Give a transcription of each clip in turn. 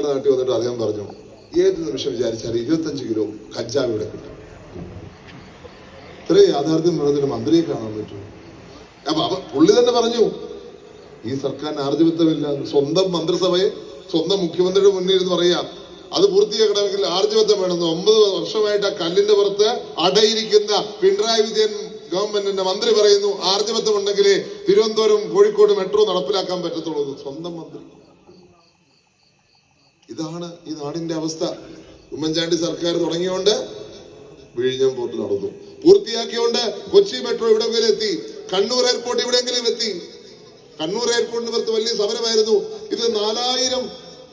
ഞങ്ങളുടെ നാട്ടിൽ വന്നിട്ട് അദ്ദേഹം പറഞ്ഞു ഏത് നിമിഷം വിചാരിച്ചാൽ ഇരുപത്തഞ്ച് കിലോ കഞ്ചാവ് ഇവിടെ കിട്ടും. ഇത്രയും യാഥാർത്ഥ്യം പറഞ്ഞൊരു മന്ത്രിയെ കാണാൻ പറ്റൂ അപ്പൊ അവ പുള്ളി തന്നെ പറഞ്ഞു ഈ സർക്കാരിന് ആർജവത്വമില്ല. സ്വന്തം മന്ത്രിസഭയെ സ്വന്തം മുഖ്യമന്ത്രിയുടെ മുന്നിൽ ഇരുന്ന് പറയാം അത് പൂർത്തിയാക്കണമെങ്കിൽ ആർജവത്വം വേണമെന്ന് ഒമ്പത് വർഷമായിട്ട് ആ കല്ലിന്റെ പുറത്ത് അടയിരിക്കുന്ന പിണറായി വിജയൻ ഗവൺമെന്റിന്റെ മന്ത്രി പറയുന്നു ആർജവത്വം ഉണ്ടെങ്കിലേ തിരുവനന്തപുരം കോഴിക്കോട് മെട്രോ നടപ്പിലാക്കാൻ പറ്റത്തുള്ളൂ. സ്വന്തം മന്ത്രി. ഇതാണ് ഈ നാടിന്റെ അവസ്ഥ. ഉമ്മൻചാണ്ടി സർക്കാർ തുടങ്ങിയോണ്ട് വിഴിഞ്ഞം പോർട്ട് നടന്നു. പൂർത്തിയാക്കിയോണ്ട് കൊച്ചി മെട്രോ ഇവിടെങ്കിലും എത്തി. കണ്ണൂർ എയർപോർട്ട് ഇവിടെങ്കിലും എത്തി. കണ്ണൂർ എയർപോർട്ടിന് പുറത്ത് വലിയ സമരമായിരുന്നു. ഇത് നാലായിരം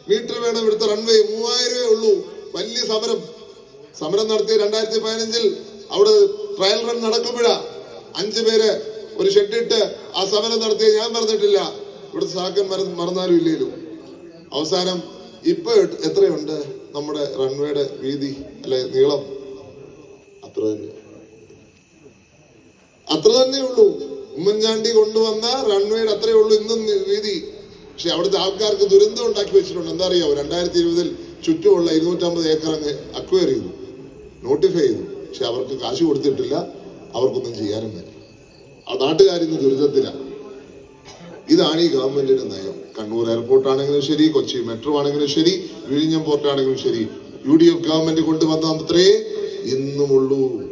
മീറ്റർ വേണം ഇവിടുത്തെ റൺവേ മൂവായിരമേ ഉള്ളൂ. വലിയ സമരം. സമരം നടത്തിയ രണ്ടായിരത്തി പതിനഞ്ചിൽ അവിടെ ട്രയൽ റൺ നടക്കുമ്പോഴാ അഞ്ചു പേര് ഒരു ഷെഡിട്ട് ആ സമരം നടത്തിയ ഞാൻ പറഞ്ഞിട്ടില്ല. ഇവിടുത്തെ സാക്കൻ മറ- മറന്നാലും ഇല്ലേലും. അവസാനം ഇപ്പൊ എത്രയുണ്ട് നമ്മുടെ റൺവേയുടെ വീതി അല്ലെ നീളം? അത്ര തന്നെ. അത്ര തന്നെ ഉള്ളൂ. ഉമ്മൻചാണ്ടി കൊണ്ടുവന്ന റൺവേയുടെ അത്രയേ ഉള്ളൂ ഇന്നും വീതി. പക്ഷെ അവിടുത്തെ ആൾക്കാർക്ക് ദുരന്തം ഉണ്ടാക്കി വെച്ചിട്ടുണ്ട്. എന്താ അറിയാവോ? രണ്ടായിരത്തി ഇരുപതിൽ ചുറ്റുമുള്ള ഇരുന്നൂറ്റമ്പത് ഏക്കർ അങ്ങ് അക്വയർ ചെയ്തു. നോട്ടിഫൈ ചെയ്തു. പക്ഷെ അവർക്ക് കാശ് കൊടുത്തിട്ടില്ല. അവർക്കൊന്നും ചെയ്യാനും പറ്റില്ല. നാട്ടുകാരിന്ന് ദുരിതത്തിലാണ് ഇതാണ് ഈ ഗവൺമെന്റിന്റെ നയം. കണ്ണൂർ എയർപോർട്ട് ആണെങ്കിലും ശരി കൊച്ചി മെട്രോ ആണെങ്കിലും ശരി വിഴിഞ്ഞം പോർട്ട് ആണെങ്കിലും ശരി. യു ഡി എഫ് ഗവൺമെന്റ് കൊണ്ടുവന്ന അത്രേ ഇന്നുമുള്ളൂ.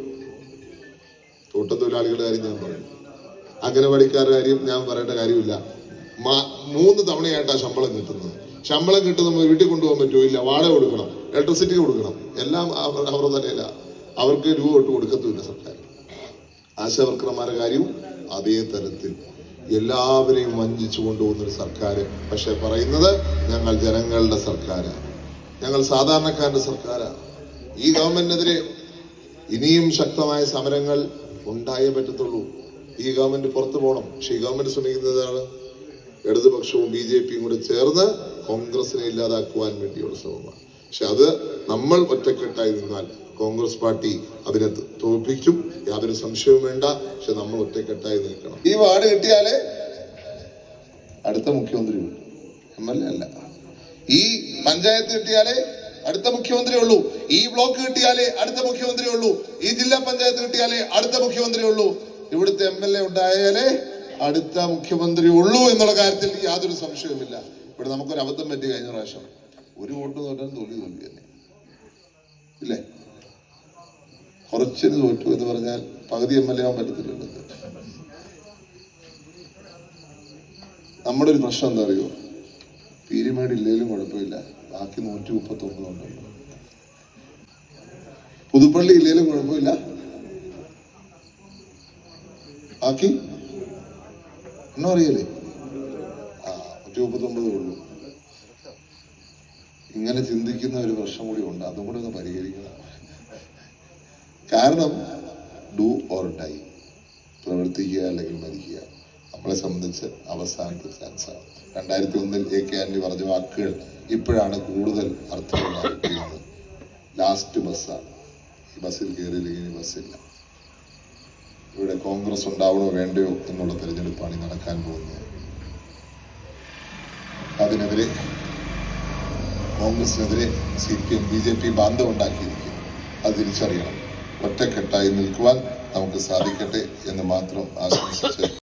തോട്ടത്തൊഴിലാളികളുടെ കാര്യം ഞാൻ പറയും. അംഗനവാടിക്കാരുടെ കാര്യം ഞാൻ പറയേണ്ട കാര്യമില്ല. മൂന്ന് തവണയായിട്ടാണ് ശമ്പളം കിട്ടുന്നത്. ശമ്പളം കിട്ടുന്ന വീട്ടിൽ കൊണ്ടുപോകാൻ പറ്റുമോ? ഇല്ല. വാടക കൊടുക്കണം. ഇലക്ട്രിസിറ്റി കൊടുക്കണം. എല്ലാം അവർ- തന്നെയല്ല അവർക്ക് രൂപ തൊട്ട് കൊടുക്കത്തുമില്ല സർക്കാർ. ആശാവർക്കർമാരുടെ കാര്യവും അതേ തരത്തിൽ. എല്ലാവരെയും വഞ്ചിച്ചു കൊണ്ടുപോകുന്ന ഒരു സർക്കാർ പക്ഷെ പറയുന്നത് ഞങ്ങൾ ജനങ്ങളുടെ സർക്കാരാണ്. ഞങ്ങൾ സാധാരണക്കാരുടെ സർക്കാരാണ്. ഈ ഗവൺമെന്റിനെതിരെ ഇനിയും ശക്തമായ സമരങ്ങൾ ഉണ്ടായേ പറ്റത്തുള്ളൂ. ഈ ഗവൺമെന്റ് പുറത്തു പോകണം. പക്ഷെ ഈ ഗവൺമെന്റ് ശ്രമിക്കുന്നതാണ് ഇടതുപക്ഷവും ബി ജെ പിയും കൂടെ ചേർന്ന് കോൺഗ്രസിനെ ഇല്ലാതാക്കുവാൻ വേണ്ടിയുള്ള ശ്രമമാണ്. പക്ഷെ അത് നമ്മൾ ഒറ്റക്കെട്ടായി നിന്നാൽ കോൺഗ്രസ് പാർട്ടി അതിനെ തോൽപ്പിക്കും യാതൊരു സംശയവും വേണ്ട. പക്ഷെ നമ്മൾ ഒറ്റക്കെട്ടായി നിൽക്കണം. ഈ വാർഡ് കിട്ടിയാലേ അടുത്ത മുഖ്യമന്ത്രി എം എൽ എ അല്ല. ഈ പഞ്ചായത്ത് കിട്ടിയാലേ അടുത്ത മുഖ്യമന്ത്രി ഉള്ളൂ. ഈ ബ്ലോക്ക് കിട്ടിയാലേ അടുത്ത മുഖ്യമന്ത്രി ഉള്ളൂ. ഈ ജില്ലാ പഞ്ചായത്ത് കിട്ടിയാലേ അടുത്ത മുഖ്യമന്ത്രി ഉള്ളൂ. ഇവിടുത്തെ എം എൽ എ ഉണ്ടായാലേ അടുത്ത മുഖ്യമന്ത്രി ഉള്ളൂ എന്നുള്ള കാര്യത്തിൽ യാതൊരു സംശയവുമില്ല. ഇവിടെ നമുക്കൊരു അബദ്ധം പറ്റി കഴിഞ്ഞ പ്രാവശ്യം. ഒരു വോട്ട് തോറ്റാൽ തോൽവി തോൽവി തന്നെ. ഇല്ലേ? കുറച്ചിന് തോറ്റു എന്ന് പറഞ്ഞാൽ പകുതി എം എൽ എ ആവാൻ പറ്റത്തില്ലല്ലോ. നമ്മുടെ ഒരു പ്രശ്നം എന്താ അറിയോ? പീരിമേട് ഇല്ലെങ്കിലും കുഴപ്പമില്ല. ബാക്കി നൂറ്റി മുപ്പത്തി ഒമ്പതുണ്ടല്ലോ പുതുപ്പള്ളി ഇല്ലെങ്കിലും കുഴപ്പമില്ല. ബാക്കി? എന്നറിയല്ലേ ആ നൂറ്റി മുപ്പത്തി ഒമ്പതേ ഉള്ളൂ. ഇങ്ങനെ ചിന്തിക്കുന്ന ഒരു പ്രശ്നം കൂടി ഉണ്ട്. അതും കൂടി ഒന്ന് പരിഹരിക്കണം. കാരണം ഡു ഓർ ഡൈ പ്രവർത്തിക്കുക അല്ലെങ്കിൽ മരിക്കുക. നമ്മളെ സംബന്ധിച്ച് അവസാനത്തെ ചാൻസാണ് രണ്ടായിരത്തി ഒന്നിൽ എ കെ ആന്റണി പറഞ്ഞ വാക്കുകൾ ഇപ്പോഴാണ് കൂടുതൽ അർത്ഥമുള്ള ലാസ്റ്റ് ബസ്സാണ് ഈ ബസ്സിൽ കയറിയില്ലെങ്കിൽ ഇനി ബസ്സില്ല ഇവിടെ കോൺഗ്രസ് ഉണ്ടാവണോ വേണ്ടയോ എന്നുള്ള തെരഞ്ഞെടുപ്പാണ് നടക്കാൻ പോകുന്നത്. അതിനെതിരെ കോൺഗ്രസിനെതിരെ C P M B J P ബാന്ധം ഉണ്ടാക്കിയിരിക്കുന്നു അത് തിരിച്ചറിയണം. ഒറ്റക്കെട്ടായി നിൽക്കുവാൻ നമുക്ക് സാധിക്കട്ടെ എന്ന് മാത്രം ആശംസിച്ച്